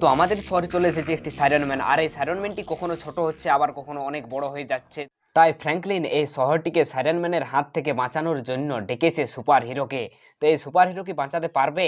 তো আমাদের শহরে চলে এসেছে একটি সাইরন ম্যান আর এই সাইরন ম্যানটি কখনো ছোট হচ্ছে, আবার কখনো অনেক বড় হয়ে যাচ্ছে। তাই ফ্র্যাঙ্কলিন এই শহরটিকে সাইরন ম্যানের হাত থেকে বাঁচানোর জন্য ডেকেছে সুপার হিরোকে। তো এই সুপার হিরো কি বাঁচাতে পারবে?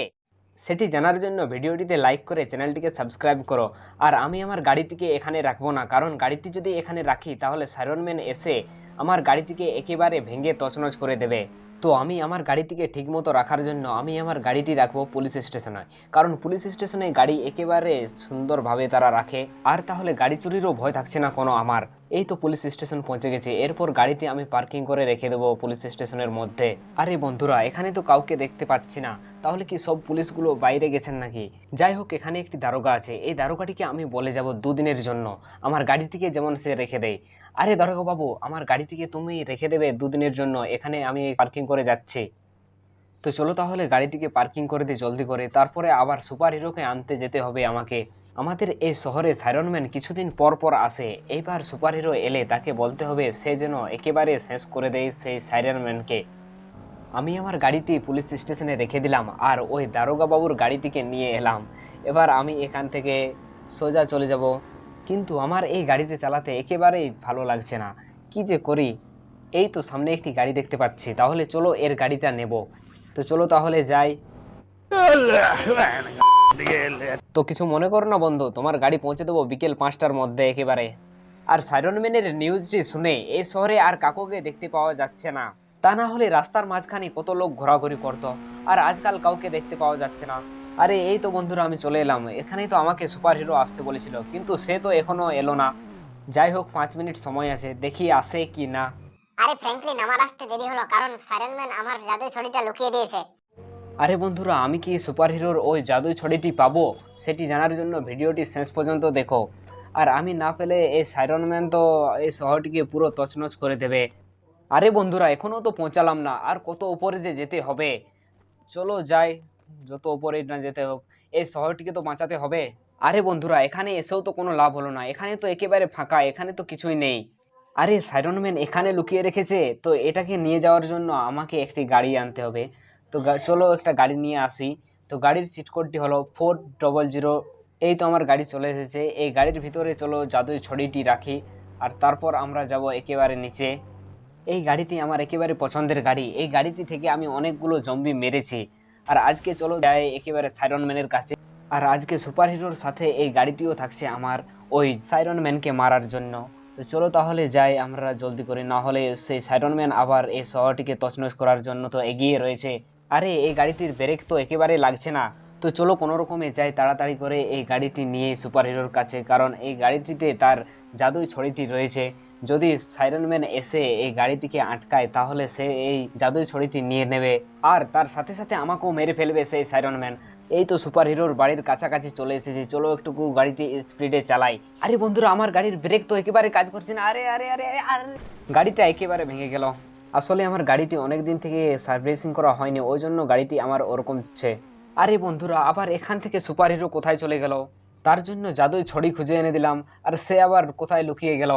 সেটি জানার জন্য ভিডিওটিতে লাইক করে চ্যানেলটিকে সাবস্ক্রাইব করো। আর আমি আমার গাড়িটিকে এখানে রাখব না, কারণ গাড়িটি যদি এখানে রাখি, তাহলে সাইরন ম্যান এসে আমার গাড়িটিকে একেবারে ভেঙে তছনছ করে দেবে। তো আমি আমার গাড়িটিকে ঠিকমতো রাখার জন্য আমি আমার গাড়িটি রাখব পুলিশ স্টেশনে। কারণ পুলিশ স্টেশনে গাড়ি একেবারে সুন্দরভাবে তারা রাখে, আর তাহলে গাড়ি চুরিরও ভয় থাকছে না কোনো আমার। এই তো পুলিশ স্টেশন পৌঁছে গেছে, এরপর গাড়িটি আমি পার্কিং করে রেখে দেবো পুলিশ স্টেশনের মধ্যে। আরে বন্ধুরা, এখানে তো কাউকে দেখতে পাচ্ছি না। তাহলে কি সব পুলিশগুলো বাইরে গেছেন নাকি? যাই হোক, এখানে একটি দারোগা আছে। এই দারোগাটিকে আমি বলে যাব দুদিনের জন্য। আমার গাড়িটিকে যেমন সে রেখে দেয়। আরে দারোগা বাবু আমার গাড়িটিকে তুমি রেখে দেবে দুদিনের জন্য। এখানে আমি পার্কিং করে যাচ্ছি। তো চলো তাহলে গাড়িটিকে পার্কিং করে দিই জলদি করে, তারপরে আবার সুপার হিরোকে আনতে যেতে হবে আমাকে। আমাদের এই শহরে সাইরনম্যান কিছুদিন পর পর আসে, এইবার সুপার হিরো এলে তাকে বলতে হবে সে যেন একেবারে শেষ করে দেয় সেই সাইরনম্যানকে আমি আমার গাড়িটি পুলিশ স্টেশনে রেখে দিলাম আর ওই দারোগা বাবুর গাড়িটিকে নিয়ে এলাম। এবার আমি এখান থেকে সোজা চলে যাব। কিন্তু আমার এই গাড়িটি চালাতে একেবারেই ভালো লাগছে না। কি যে করি? এই তো সামনে একটি গাড়ি দেখতে পাচ্ছি, তাহলে চলো এর গাড়িটা নেব। তো চলো তাহলে যাই। তো কিছু মনে করো না বন্ধু, তোমার গাড়ি পৌঁছে দেবো বিকেল পাঁচটার মধ্যে একেবারে। আর সাইরনম্যানের নিউজটি শুনে এই শহরে আর কাকুকে দেখতে পাওয়া যাচ্ছে না। তা না হলে রাস্তার মাঝখানে কত লোক ঘোরাঘুরি করতো, আর আজকাল কাউকে দেখতে পাওয়া যাচ্ছে না। আরে, এই তো বন্ধুরা, আমি চলে এলাম। এখানেই তো আমাকে সুপার হিরো আসতে বলেছিল, কিন্তু সে তো এখনও এলো না। যাই হোক, পাঁচ মিনিট সময় আছে, দেখি আসে কি না। আরে ফ্র্যাঙ্কলিন, আমার আসতে দেরি হলো, কারণ সাইরেন ম্যান আমার জাদুই ছড়িটা লুকিয়ে দিয়েছে। আরে বন্ধুরা, আমি কি সুপার হিরোর ওই জাদুই ছড়িটি পাবো? সেটি জানার জন্য ভিডিওটি শেষ পর্যন্ত দেখো। আর আমি না পেলে এই সাইরন ম্যান তো এই শহরটিকে পুরো তছনছ করে দেবে। আরে বন্ধুরা এখনও তো পৌঁছালাম না, আর কত উপরে যে যেতে হবে? চলো যাই, যত উপরে না যেতে হোক, এই শহরটিকে তো বাঁচাতে হবে। আরে বন্ধুরা, এখানে এসেও তো কোনো লাভ হলো না, এখানে তো একেবারে ফাঁকা, এখানে তো কিছুই নেই। আরে, সাইরন ম্যান এখানে লুকিয়ে রেখেছে। তো এটাকে নিয়ে যাওয়ার জন্য আমাকে একটি গাড়ি আনতে হবে। তো চলো একটা গাড়ি নিয়ে আসি। তো গাড়ির সিট কোডটি হলো ফোর ডবল জিরো এই তো আমার গাড়ি চলে এসেছে। এই গাড়ির ভিতরে চলো জাদুই ছড়িটি রাখি। আর তারপর আমরা যাব একেবারে নিচে। এই গাড়িটি আমার একেবারে পছন্দের গাড়ি। এই গাড়িটি থেকে আমি অনেকগুলো জম্বি মেরেছি। আর আজকে চলো যাই একেবারে সাইরন ম্যানের কাছে। আর আজকে সুপার হিরোর সাথে এই গাড়িটিও থাকছে আমার ওই সাইরন ম্যানকে মারার জন্য। তো চলো তাহলে যাই, আমরা জলদি করে। না হলে সেই সাইরন ম্যান আবার এই শহরটিকে তছনছ করার জন্য তো এগিয়ে রয়েছে। আরে, এই গাড়িটির ব্রেক তো একেবারে লাগছে না। তো চলো কোনো রকমে যাই তাড়াতাড়ি করে এই গাড়িটি নিয়ে সুপার হিরোর কাছে, কারণ এই গাড়িটিতে তার জাদুই ছড়িটি রয়েছে। যদি সাইরন ম্যান এসে এই গাড়িটিকে আটকায়, তাহলে সে এই জাদুই ছড়িটি নিয়ে নেবে। আর তার সাথে সাথে আমাকেও মেরে ফেলবে সেই সাইরন ম্যান এই তো সুপার হিরোর বাড়ির কাছাকাছি চলে এসেছি। চলো একটুকু গাড়িটি স্পিডে চালাই। আরে বন্ধুরা, আমার গাড়ির ব্রেক তো একেবারে কাজ করছে না। আরে আরে আরে আরে গাড়িটা একেবারে ভেঙে গেল। আসলে আমার গাড়িটি অনেক দিন থেকে সার্ভিসিং করা হয়নি, ওই জন্য গাড়িটি আমার ওরকম হচ্ছে। আরে বন্ধুরা, আবার এখান থেকে সুপার হিরো কোথায় চলে গেল? তার জন্য জাদুই ছড়ি খুঁজে এনে দিলাম, আর সে আবার কোথায় লুকিয়ে গেল?